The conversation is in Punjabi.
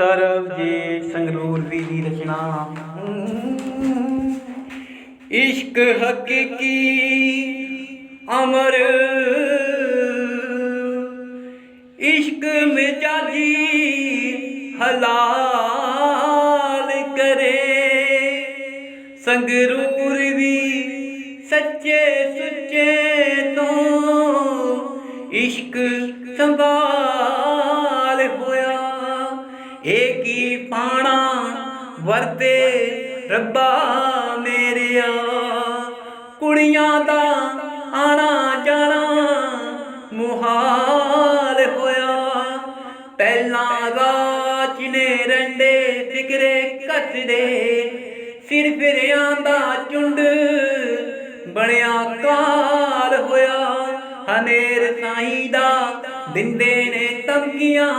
ਸਰਬਜੀਤ ਸੰਗਰੂਰ ਵੀ ਦੀ ਰਚਨਾ। ਇਸ਼ਕ ਹਕੀਕੀ ਅਮਰ। ਇਸ਼ਕ ਮਿਜਾਜੀ ਹਲਾਲ ਕਰੇ। ਸੰਗਰੂਰ ਵੀ ਸੱਚੇ ਸੁੱਚੇ ਤੋਂ ਇਸ਼ਕ ਸੰਭਾਲ ਏ ਕੀ ਪਾਣਾ ਵਰਤੇ ਰੱਬਾ ਮੇਰਿਆ ਕੁੜੀਆਂ ਦਾ ਆਣਾ ਜਾਣਾ ਮੁਹਾਲ ਹੋਇਆ। ਪਹਿਲਾਂ ਰਾਚ ਨੇ ਰੰਡੇ ਫਿਕਰੇ ਕੱਟਦੇ ਸਿਰ ਫਿਰਿਆਂ ਦਾ ਚੁੰਡ ਬਣਿਆ ਕਾਲ ਹੋਇਆ। ਹਨੇਰ ਸਾਈਂ ਦਾ ਦਿੰਦੇ ਨੇ ਤੰਗੀਆਂ